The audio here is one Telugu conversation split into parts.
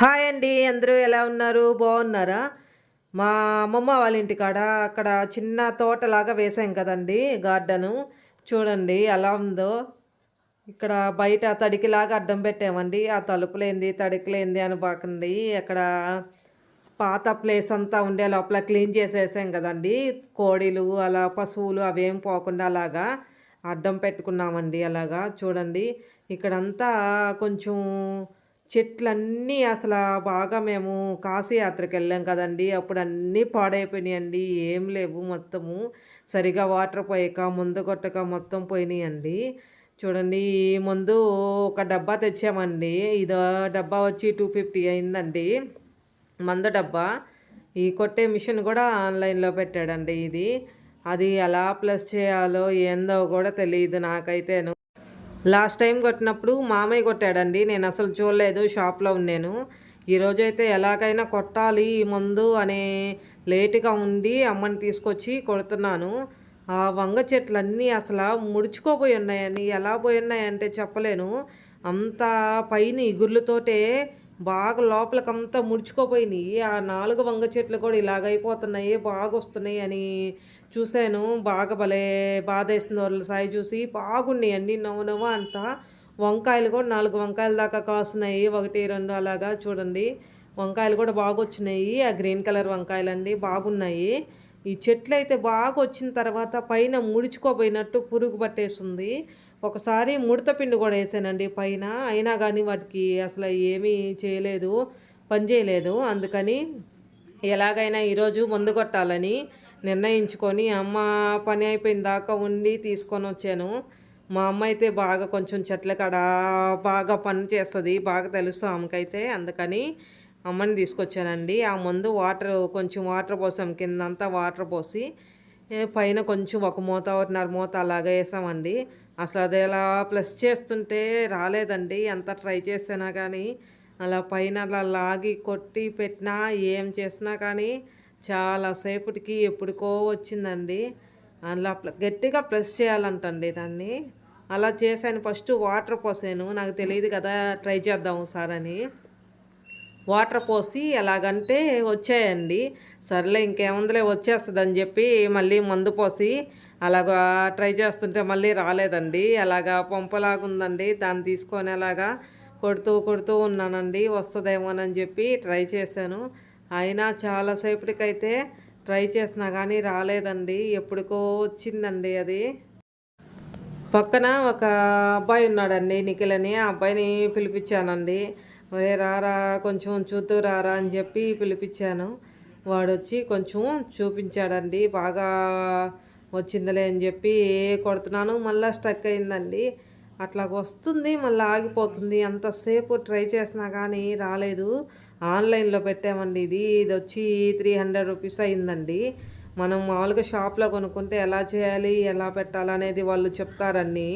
హాయ్ అండి అందరూ ఎలా ఉన్నారు? బాగున్నారా? మా అమ్మమ్మ వాళ్ళ ఇంటికాడ అక్కడ చిన్న తోటలాగా వేసాం కదండి గార్డెను. చూడండి ఎలా ఉందో. ఇక్కడ బయట తడికిలాగా అడ్డం పెట్టామండి. ఆ తలుపులేంది తడికిలేంది అని బాకండి. అక్కడ పాత ప్లేస్ అంతా ఉండే లోపల క్లీన్ చేసేసాం కదండి. కోడిలు అలా పశువులు అవేం పోకుండా అలాగా అడ్డం పెట్టుకున్నామండి అలాగా. చూడండి ఇక్కడంతా కొంచెం చెట్లన్నీ అసలు బాగా మేము కాశీయాత్రకు వెళ్ళాం కదండి. అప్పుడు అన్నీ పాడైపోయినాయండి. ఏం లేవు మొత్తము. సరిగా వాటర్ పోయాక ముందు కొట్టక మొత్తం పోయినాయండి. చూడండి ఈ ముందు ఒక డబ్బా తెచ్చామండి. ఇదో డబ్బా వచ్చి టూ ఫిఫ్టీ అయిందండి. మందు డబ్బా. ఈ కొట్టే మిషన్ కూడా ఆన్లైన్లో పెట్టాడండి ఇది. అది ఎలా ప్లస్ చేయాలో ఏందో కూడా తెలియదు నాకైతేను. లాస్ట్ టైం కొట్టినప్పుడు మామయ్య కొట్టాడండి. నేను అసలు చూడలేదు షాప్లో ఉన్నాను. ఈరోజైతే ఎలాగైనా కొట్టాలి ఈ మందు అనే లేటుగా ఉండి అమ్మని తీసుకొచ్చి కొడుతున్నాను. ఆ వంగ చెట్లన్నీ అసలు ముడుచుకోపోయి ఉన్నాయని ఎలా పోయి ఉన్నాయంటే చెప్పలేను. అంత పైన ఇగుర్లతోటే బాగా లోపలికంతా ముడుచుకోపోయినాయి. ఆ నాలుగు వంగ చెట్లు కూడా ఇలాగైపోతున్నాయి బాగా వస్తున్నాయి అని చూశాను. బాగా భలే బాధ వేస్తుంది వాళ్ళ సాయి చూసి. బాగున్నాయి అన్ని నవ్వు నవ్వు అంతా వంకాయలు కూడా నాలుగు వంకాయల దాకా కాస్తున్నాయి. ఒకటి రెండు అలాగా చూడండి. వంకాయలు కూడా బాగా వచ్చినాయి ఆ గ్రీన్ కలర్ వంకాయలు అండి బాగున్నాయి. ఈ చెట్లు అయితే బాగా వచ్చిన తర్వాత పైన ముడుచుకోపోయినట్టు పురుగు పట్టేస్తుంది. ఒకసారి ముడత పిండి కూడా వేసానండి. పైన అయినా కానీ వాటికి అసలు ఏమీ చేయలేదు పని చేయలేదు. అందుకని ఎలాగైనా ఈరోజు మందు కొట్టాలని నిర్ణయించుకొని అమ్మ పని అయిపోయిన దాకా ఉండి తీసుకొని వచ్చాను. మా అమ్మ అయితే బాగా కొంచెం చెట్ల కాడ బాగా పని చేస్తుంది బాగా తెలుసు ఆమెకైతే. అందుకని అమ్మని తీసుకొచ్చానండి. ఆ ముందు వాటర్ కొంచెం వాటర్ పోసాం. కిందంతా వాటర్ పోసి పైన కొంచెం ఒక మూత ఒకటిన్నర మూత అలాగే వేసామండి. అసలు అది ఎలా ప్లస్ చేస్తుంటే రాలేదండి. ఎంత ట్రై చేసినా కానీ అలా పైన అలా లాగి కొట్టి పెట్టినా ఏం చేసినా కానీ చాలా సేపటికి ఎప్పటికో వచ్చిందండి. అలా గట్టిగా ప్రెస్ చేయాలంటండి దాన్ని. అలా చేశాను. ఫస్ట్ వాటర్ పోసాను. నాకు తెలియదు కదా ట్రై చేద్దాం సార్ అని వాటర్ పోసి ఎలాగంటే వచ్చాయండి. సర్లే ఇంకేముందిలే వచ్చేస్తుంది అని చెప్పి మళ్ళీ మందు పోసి అలాగా ట్రై చేస్తుంటే మళ్ళీ రాలేదండి. అలాగా పంపలాగా ఉందండి దాన్ని తీసుకొని అలాగా కొడుతూ కొడుతూ ఉన్నానండి. వస్తుందేమోనని చెప్పి ట్రై చేశాను. అయినా చాలాసేపటికైతే ట్రై చేసినా కానీ రాలేదండి. ఎప్పటికో వచ్చిందండి అది. పక్కన ఒక అబ్బాయి ఉన్నాడండి నిఖిల్ అని ఆ అబ్బాయిని పిలిపించానండి. ఒరే రారా కొంచెం చూతూ రారా అని చెప్పి పిలిపించాను. వాడు వచ్చి కొంచెం చూపించాడండి బాగా వచ్చిందిలే అని చెప్పి కొడుతున్నాను మళ్ళీ స్టక్ అయిందండి. అట్లా వస్తుంది మళ్ళీ ఆగిపోతుంది. అంతసేపు ట్రై చేసినా కానీ రాలేదు. ఆన్లైన్లో పెట్టామండి ఇది. ఇది వచ్చి త్రీ హండ్రెడ్ రూపీస్ అయిందండి. మనం మామూలుగా షాప్లో కొనుక్కుంటే ఎలా చేయాలి ఎలా పెట్టాలనేది వాళ్ళు చెప్తారని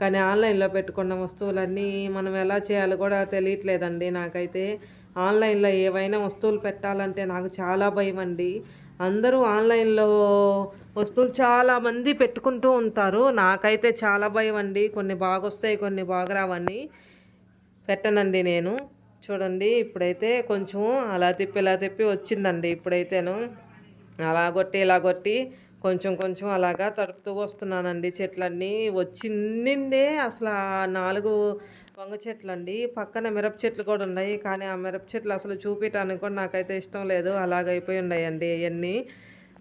కానీ ఆన్లైన్లో పెట్టుకున్న వస్తువులన్నీ మనం ఎలా చేయాలో కూడా తెలియట్లేదండి నాకైతే. ఆన్లైన్లో ఏవైనా వస్తువులు పెట్టాలంటే నాకు చాలా భయం అండి. అందరూ ఆన్లైన్లో వస్తువులు చాలామంది పెట్టుకుంటూ ఉంటారు. నాకైతే చాలా భయం అండి. కొన్ని బాగా వస్తాయి కొన్ని బాగరావని పెట్టనండి నేను. చూడండి ఇప్పుడైతే కొంచెం అలా తిప్పి ఇలా తిప్పి వచ్చిందండి ఇప్పుడైతేను. అలా కొట్టి ఇలా కొట్టి కొంచెం కొంచెం అలాగా తడుపుతూ వస్తున్నానండి చెట్లన్నీ. వచ్చిందే అసలు నాలుగు వంగ చెట్లు అండి పక్కన మిరప చెట్లు కూడా ఉన్నాయి. కానీ ఆ మిరప చెట్లు అసలు చూపించడానికి కూడా నాకైతే ఇష్టం లేదు. అలాగైపోయి ఉన్నాయండి అవన్నీ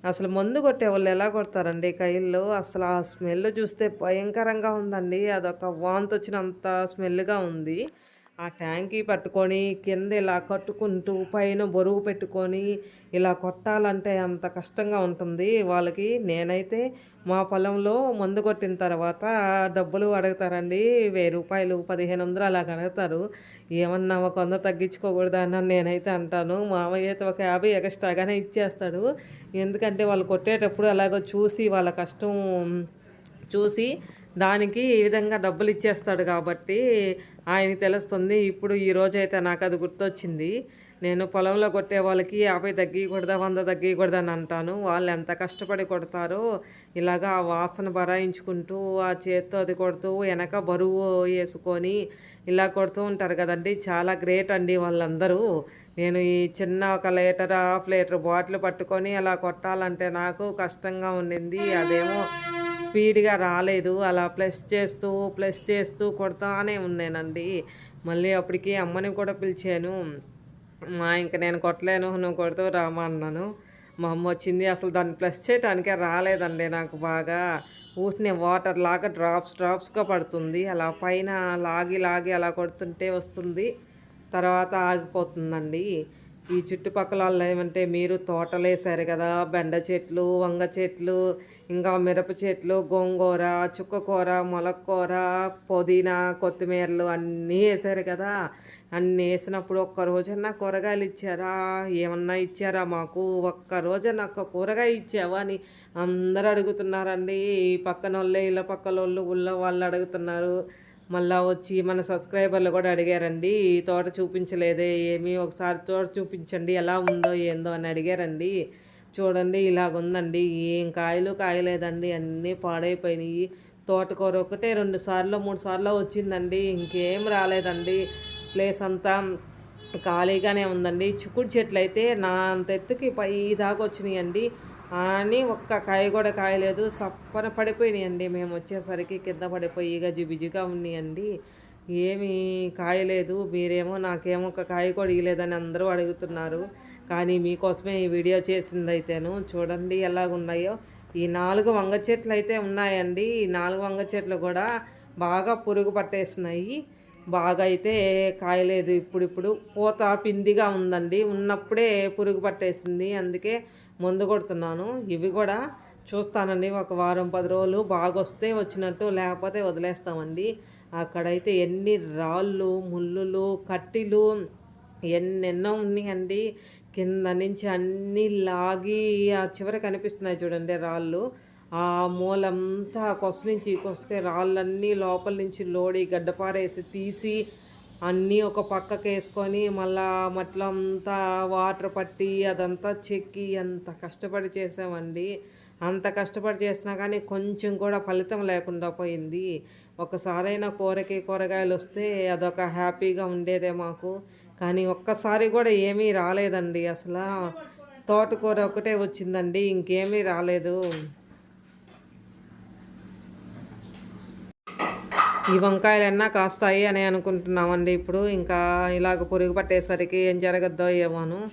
అసలు మందు కొట్టే వాళ్ళు ఎలా కొడతారండి కైల్లో అసలు ఆ స్మెల్ చూస్తే భయంకరంగా ఉందండి. అదొక వాంత్ వచ్చినంత స్మెల్గా ఉంది. ఆ ట్యాంకీ పట్టుకొని కింద ఇలా కట్టుకుంటూ పైన బరువు పెట్టుకొని ఇలా కొట్టాలంటే అంత కష్టంగా ఉంటుంది. వాళ్ళకి నేనైతే మా పొలంలో మందు కొట్టిన తర్వాత డబ్బులు అడుగుతారండి. వెయ్యి రూపాయలు పదిహేను వందలు అలాగ అడుగుతారు. ఏమన్నా ఒక వంద తగ్గించుకోకూడదు అని నేనైతే అంటాను. మామయ్య అయితే ఒక యాభై ఎక్స్ట్రాగానే ఇచ్చేస్తాడు. ఎందుకంటే వాళ్ళు కొట్టేటప్పుడు అలాగో చూసి వాళ్ళ కష్టం చూసి దానికి ఈ విధంగా డబ్బులు ఇచ్చేస్తాడు కాబట్టి ఆయనకి తెలుస్తుంది. ఇప్పుడు ఈ రోజైతే నాకు అది గుర్తొచ్చింది. నేను పొలంలో కొట్టే వాళ్ళకి యాభై తగ్గకూడదా వంద తగ్గకూడదా అని అంటాను. వాళ్ళు ఎంత కష్టపడి కొడతారో ఇలాగా ఆ వాసన బరాయించుకుంటూ ఆ చేత్తో అది కొడుతూ వెనక బరువు వేసుకొని ఇలా కొడుతూ ఉంటారు కదండి. చాలా గ్రేట్ అండి వాళ్ళందరూ. నేను ఈ చిన్న ఒక లీటర్ హాఫ్ లీటర్ బాటిల్ పట్టుకొని అలా కొట్టాలంటే నాకు కష్టంగా ఉండింది. అదేమో స్పీడ్గా రాలేదు. అలా ప్లస్ చేస్తూ ప్లస్ చేస్తూ కొడతానే ఉన్నానండి. మళ్ళీ అప్పటికి అమ్మని కూడా పిలిచాను. మా ఇంక నేను కొట్టలేను. నువ్వు కొడుతూ రామా అన్నాను. మా అమ్మ వచ్చింది. అసలు దాన్ని ప్లస్ చేయటానికే రాలేదండి నాకు బాగా. ఊటినే వాటర్ లాగా డ్రాప్స్ డ్రాప్స్గా పడుతుంది. అలా పైన లాగి లాగి అలా కొడుతుంటే వస్తుంది. తర్వాత ఆగిపోతుందండి. ఈ చుట్టుపక్కల వాళ్ళు ఏమంటే మీరు తోటలేసారు కదా బెండ చెట్లు వంగ చెట్లు ఇంకా మిరప చెట్లు గోంగూర చుక్కకూర మొలక్కూర పుదీనా కొత్తిమీరలు అన్నీ వేసారు కదా. అన్నీ వేసినప్పుడు ఒక్క రోజన్నా కూరగాయలు ఇచ్చారా? ఏమన్నా ఇచ్చారా మాకు? ఒక్క రోజన్నా ఒక్క కూరగాయ ఇచ్చావా అని అందరూ అడుగుతున్నారండి. ఈ పక్కన వాళ్ళే ఇళ్ళ పక్కన వాళ్ళు ఊళ్ళో వాళ్ళు అడుగుతున్నారు. మళ్ళీ వచ్చి మన సబ్స్క్రైబర్లు కూడా అడిగారండి ఈ తోట చూపించలేదే ఏమి ఒకసారి తోట చూపించండి ఎలా ఉందో ఏందో అని అడిగారండి. చూడండి ఇలాగుందండి ఏం కాయలు కాయలేదండి అన్నీ పాడైపోయినాయి. తోటకూర ఒకటే రెండు సార్లు మూడు సార్లు వచ్చిందండి ఇంకేం రాలేదండి. ప్లేస్ అంతా ఖాళీగానే ఉందండి. చిక్కుడు చెట్లు అయితే నా అంత ఎత్తుకి పై దాకా వచ్చినాయండి. అని ఒక్క కాయ కూడా కాయలేదు. సప్పన పడిపోయినాయండి. మేము వచ్చేసరికి కింద పడిపోయి గజిబిజిగా ఉన్నాయండి. ఏమీ కాయలేదు. మీరేమో నాకేమో ఒక కాయ కూడా ఇయలేదని అందరూ అడుగుతున్నారు. కానీ మీకోసమే ఈ వీడియో చేసింది అయితేను చూడండి ఎలాగున్నాయో. ఈ నాలుగు వంగ చెట్లు అయితే ఉన్నాయండి. ఈ నాలుగు వంగ చెట్లు కూడా బాగా పురుగు పట్టేసినాయి. బాగా అయితే కాయలేదు. ఇప్పుడిప్పుడు పూత పిందిగా ఉందండి. ఉన్నప్పుడే పురుగు పట్టేసింది. అందుకే మందు కొడుతున్నాను. ఇవి కూడా చూస్తానండి. ఒక వారం పది రోజులు బాగా వస్తే వచ్చినట్టు లేకపోతే వదిలేస్తామండి. అక్కడైతే ఎన్ని రాళ్ళు ముళ్ళులు కట్టిలు ఎన్నెన్నో ఉన్నాయండి. కింద నుంచి అన్నీ లాగి ఆ చివర కనిపిస్తున్నాయి చూడండి రాళ్ళు. ఆ మూలంతా కొస నుంచి కొసకే రాళ్ళన్నీ లోపల నుంచి లోడి గడ్డపారేసి తీసి అన్నీ ఒక పక్కకి వేసుకొని మళ్ళా మట్లో అంతా వాటర్ పట్టి అదంతా చెక్కి అంత కష్టపడి చేసామండి. అంత కష్టపడి చేసినా కానీ కొంచెం కూడా ఫలితం లేకుండా పోయింది. ఒకసారైనా కూరకి కూరగాయలు వస్తే అదొక హ్యాపీగా ఉండేదే మాకు. కానీ ఒక్కసారి కూడా ఏమీ రాలేదండి. అసలు తోటకూర ఒకటే వచ్చిందండి. ఇంకేమీ రాలేదు. ఈ వంకాయలన్నా కాస్తాయి అని అనుకుంటున్నామండి ఇప్పుడు. ఇంకా ఇలాగ పురుగు పట్టేసరికి ఏం జరగద్దో ఏమోను.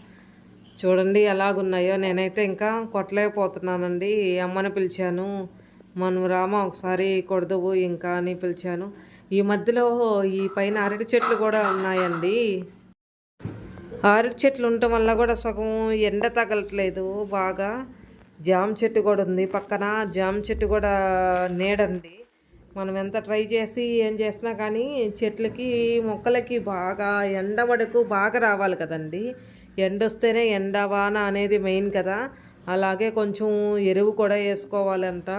చూడండి ఎలాగున్నాయో. నేనైతే ఇంకా కొట్టలేకపోతున్నానండి. అమ్మని పిలిచాను. మనం రామ ఒకసారి కొడదువు ఇంకా అని పిలిచాను. ఈ మధ్యలో ఈ పైన అరటి చెట్లు కూడా ఉన్నాయండి. అరటి చెట్లు ఉండటం వల్ల కూడా సగం ఎండ తగలట్లేదు. బాగా జామ చెట్టు కూడా ఉంది. పక్కన జామ చెట్టు కూడా నీడండి. మనం ఎంత ట్రై చేసి ఏం చేసినా కానీ చెట్లకి మొక్కలకి బాగా ఎండ వడకు బాగా రావాలి కదండి. ఎండ వస్తేనే ఎండ వాన అనేది మెయిన్ కదా. అలాగే కొంచెం ఎరువు కూడా వేసుకోవాలంట.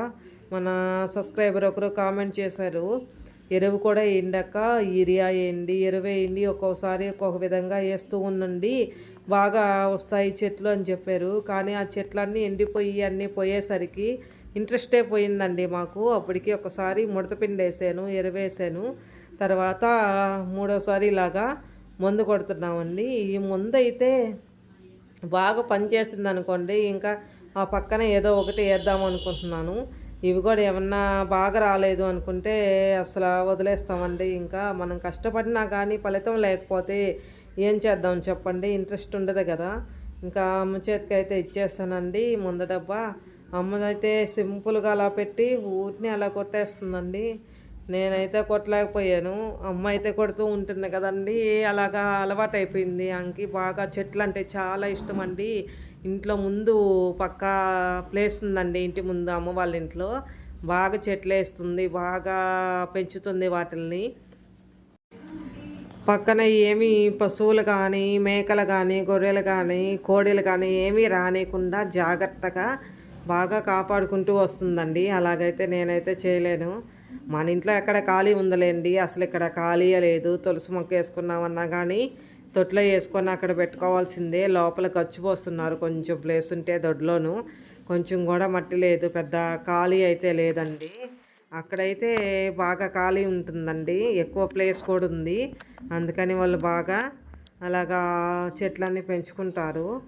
మన సబ్స్క్రైబర్ ఒకరు కామెంట్ చేశారు ఎరువు కూడా వేయండాక యూరియా వేయండి ఎరువు వేయండి ఒక్కోసారి ఒక్కొక్క విధంగా వేస్తూ ఉండండి బాగా వస్తాయి చెట్లు అని చెప్పారు. కానీ ఆ చెట్లన్నీ ఎండిపోయి అన్నీ పోయేసరికి ఇంట్రెస్టే పోయిందండి మాకు. అప్పటికి ఒకసారి ముడతపిండి వేసాను ఎరువేసాను. తర్వాత మూడోసారి ఇలాగా మందు కొడుతున్నామండి. ఈ మందు అయితే బాగా పనిచేసింది అనుకోండి ఇంకా ఆ పక్కన ఏదో ఒకటి వేద్దాం అనుకుంటున్నాను. ఇవి కూడా ఏమన్నా బాగా రాలేదు అనుకుంటే అసలు వదిలేస్తామండి. ఇంకా మనం కష్టపడినా కానీ ఫలితం లేకపోతే ఏం చేద్దాం చెప్పండి. ఇంట్రెస్ట్ ఉండదు కదా. ఇంకా అమ్మ చేతికి అయితే ఇచ్చేస్తానండి ముందు డబ్బా. అమ్మనైతే సింపుల్గా అలా పెట్టి ఊరిని అలా కొట్టేస్తుందండి. నేనైతే కొట్టలేకపోయాను. అమ్మ అయితే కొడుతూ ఉంటుంది కదండి. అలాగా అలవాటు అయిపోయింది అంకి బాగా చెట్లు అంటే చాలా ఇష్టం అండి ఇంట్లో ముందు పక్క ప్లేస్ ఉందండి. ఇంటి ముందు అమ్మ వాళ్ళ ఇంట్లో బాగా చెట్లు వేస్తుంది బాగా పెంచుతుంది వాటిల్ని. పక్కన ఏమి పశువులు కానీ మేకలు కానీ గొర్రెలు కానీ కోడీలు కానీ ఏమీ రానియకుండా జాగ్రత్తగా బాగా కాపాడుకుంటూ వస్తుందండి. అలాగైతే నేనైతే చేయలేను. మన ఇంట్లో ఎక్కడ ఖాళీ ఉందలేండి. అసలు ఇక్కడ ఖాళీ లేదు. తులసి మొక్క వేసుకున్నామన్నా కానీ తొట్లో వేసుకొని అక్కడ పెట్టుకోవాల్సిందే. లోపల ఖర్చు పోస్తున్నారు. కొంచెం ప్లేస్ ఉంటే దొడ్లోను. కొంచెం కూడా మట్టి లేదు. పెద్ద ఖాళీ అయితే లేదండి. అక్కడైతే బాగా ఖాళీ ఉంటుందండి. ఎక్కువ ప్లేస్ కూడా ఉంది. అందుకని వాళ్ళు బాగా అలాగా చెట్లన్నీ పెంచుకుంటారు.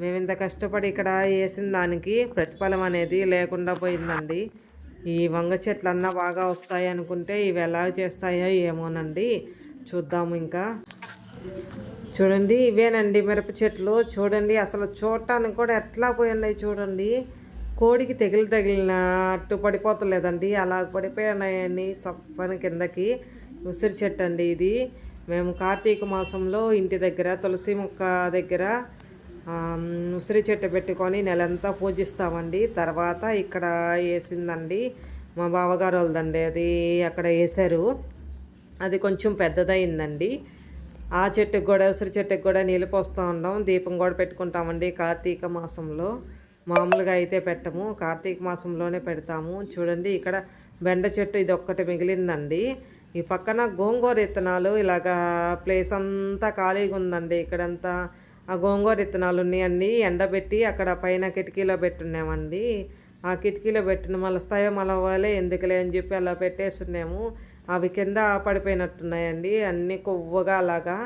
మేము ఇంత కష్టపడి ఇక్కడ వేసిన దానికి ప్రతిఫలం అనేది లేకుండా పోయిందండి. ఈ వంగ చెట్లన్నా బాగా వస్తాయి అనుకుంటే ఇవి ఎలా చేస్తాయో ఏమోనండి. చూద్దాము ఇంకా. చూడండి ఇవేనండి మిరప చెట్లు. చూడండి అసలు చూడటానికి కూడా ఎట్లా పోయినాయి చూడండి. కోడికి తెగిలి తగిలినట్టు పడిపోతలేదండి. అలా పడిపోయినాయని చప్పని కిందకి ఉసిరి చెట్టు అండి ఇది. మేము కార్తీక మాసంలో ఇంటి దగ్గర తులసి మొక్క దగ్గర ఉసిరి చెట్టు పెట్టుకొని నెలంతా పూజిస్తామండి. తర్వాత ఇక్కడ వేసిందండి మా బావగారు వాళ్ళదండి. అది అక్కడ వేశారు. అది కొంచెం పెద్దదయిందండి. ఆ చెట్టుకు కూడా ఉసిరి చెట్టుకు కూడా నీళ్ళు పోస్తూ ఉంటాం దీపం కూడా పెట్టుకుంటామండి కార్తీక మాసంలో. మామూలుగా అయితే పెట్టము. కార్తీక మాసంలోనే పెడతాము. చూడండి ఇక్కడ బెండ చెట్టు ఇది ఒక్కటి మిగిలిందండి. ఈ పక్కన గోంగూర విత్తనాలు ఇలాగా ప్లేస్ అంతా ఖాళీగా ఉందండి ఇక్కడంతా ఆ గోంగూర విత్తనాలు ఉన్నాయండి ఎండబెట్టి అక్కడ పైన కిటికీలో పెట్టున్నామండి. ఆ కిటికీలో పెట్టిన మళ్ళీ స్థాయి మళ్ళీ ఎందుకులే అని చెప్పి అలా పెట్టేస్తున్నాము. అవి కింద పడిపోయినట్టున్నాయండి. అన్నీ కొవ్వగా అలాగా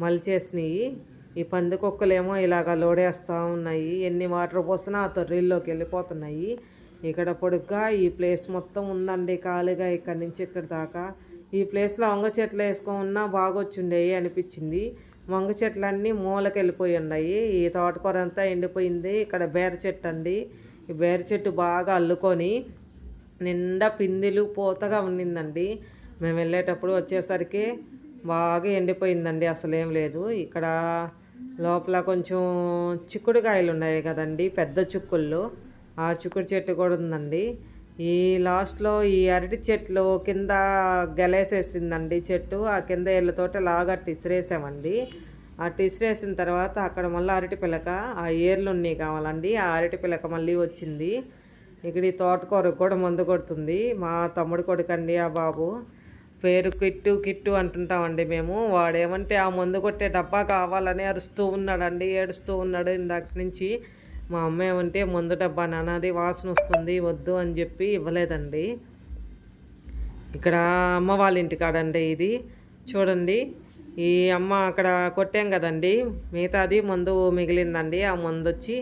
మలిచేసినాయి. ఈ పందికొక్కలేమో ఇలాగ లోడేస్తూ ఉన్నాయి. ఎన్ని వాటర్ పోసినా ఆ తొర్రీల్లోకి వెళ్ళిపోతున్నాయి. ఇక్కడ పొడుగ్గా ఈ ప్లేస్ మొత్తం ఉందండి ఖాళీగా ఇక్కడి నుంచి ఇక్కడ దాకా. ఈ ప్లేస్లో వంగ చెట్లు వేసుకున్నా బాగొచ్చుండేవి అనిపించింది. వంగ చెట్లన్నీ మూలకి వెళ్ళిపోయి ఉన్నాయి. ఈ తోటకూర అంతా ఎండిపోయింది. ఇక్కడ బేర చెట్టు అండి. ఈ బేర చెట్టు బాగా అల్లుకొని నిండా పిందిలు పూతగా ఉండిందండి మేము వెళ్ళేటప్పుడు వచ్చేసరికి బాగా ఎండిపోయిందండి. అసలు ఏం లేదు. ఇక్కడ లోపల కొంచెం చిక్కుడుకాయలు ఉన్నాయి కదండి. పెద్ద చుక్కుళ్ళు. ఆ చిక్కుడు చెట్టు కూడా ఉందండి. ఈ లాస్ట్లో ఈ అరటి చెట్లు కింద గెలేసేసిందండి చెట్టు. ఆ కింద ఏళ్ళతోటి లాగా టిసిరేసామండి ఆ టిసిరేసిన తర్వాత అక్కడ మళ్ళీ అరటి పిలక ఆ ఏర్లు ఉన్నాయి కావాలండి. ఆ అరటి పిలక మళ్ళీ వచ్చింది. ఇక్కడ ఈ తోటకూరకు కూడా మందు కొడుతుంది. మా తమ్ముడు కొడుకండి ఆ బాబు. పేరు కిట్టు కిట్టు అంటుంటామండి మేము. వాడేమంటే ఆ మందు కొట్టే డబ్బా కావాలని అరుస్తూ ఉన్నాడండి ఏడుస్తూ ఉన్నాడు ఇందాక నుంచి. మా అమ్మ ఏమంటే మందు డబ్బా నాన్నది వాసన వస్తుంది వద్దు అని చెప్పి ఇవ్వలేదండి. ఇక్కడ అమ్మ వాళ్ళ ఇంటికాడండి ఇది. చూడండి ఈ అమ్మ అక్కడ కొట్టాం కదండి. మిగతాది మందు మిగిలిందండి. ఆ మందు వచ్చి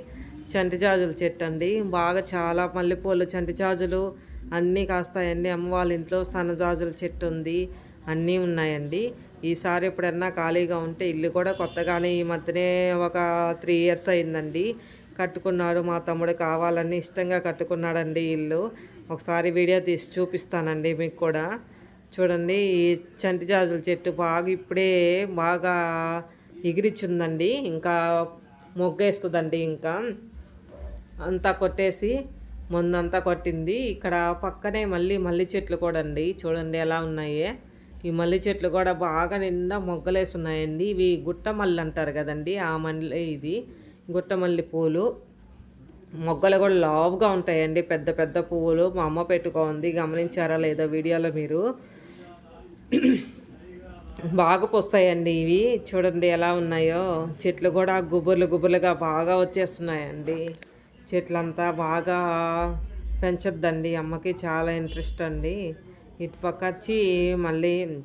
చంటిజాజుల చెట్టు అండి. బాగా చాలా మల్లెపూలు చంటిజాజులు అన్నీ కాస్తాయండి. అమ్మ వాళ్ళ ఇంట్లో సన్నజాజుల చెట్టు ఉంది అన్నీ ఉన్నాయండి. ఈసారి ఎప్పుడన్నా ఖాళీగా ఉంటే ఇల్లు కూడా కొత్తగానే ఈ మధ్యనే ఒక త్రీ ఇయర్స్ అయిందండి. కట్టుకున్నాడు. మా తమ్ముడు కావాలని ఇష్టంగా కట్టుకున్నాడండి ఇల్లు. ఒకసారి వీడియో తీసి చూపిస్తానండి మీకు కూడా. చూడండి ఈ చంటి జాజుల చెట్టు బాగా ఇప్పుడే బాగా ఎగిరిచ్చుందండి. ఇంకా మొగ్గేస్తుందండి ఇంకా. అంతా కొట్టేసి ముందంతా కొట్టింది. ఇక్కడ పక్కనే మళ్ళీ మల్లి చెట్లు కూడా అండి. చూడండి ఎలా ఉన్నాయే. ఈ మల్లి చెట్లు కూడా బాగా నిండా మొగ్గలేసి ఉన్నాయండి ఇవి గుట్ట మల్లి అంటారు కదండి. ఆ మల్లి ఇది. గుట్టమల్లి పూలు. మొగ్గలు కూడా లావుగా ఉంటాయండి. పెద్ద పెద్ద పువ్వులు. మా అమ్మ పెట్టుకోంది. గమనించారా లేదా వీడియోలో మీరు? బాగా పొస్తాయండి ఇవి. చూడండి ఎలా ఉన్నాయో. చెట్లు కూడా గుబుర్లు గుబుర్లుగా బాగా వచ్చేస్తున్నాయండి. చెట్లంతా బాగా పెంచొద్దండి. అమ్మకి చాలా ఇంట్రెస్ట్ అండి. ఇటు పక్క వచ్చి మళ్ళీ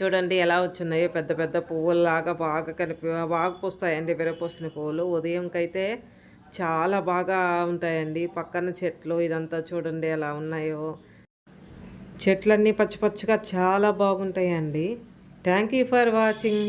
చూడండి ఎలా వచ్చినాయో పెద్ద పెద్ద పువ్వుల్లాగా బాగా కనిపి బాగా పూస్తాయండి విరపోసిన పువ్వులు ఉదయంకైతే చాలా బాగా ఉంటాయండి. పక్కన చెట్లు ఇదంతా చూడండి ఎలా ఉన్నాయో. చెట్లన్నీ పచ్చి పచ్చిగా చాలా బాగుంటాయండి. Thank you for watching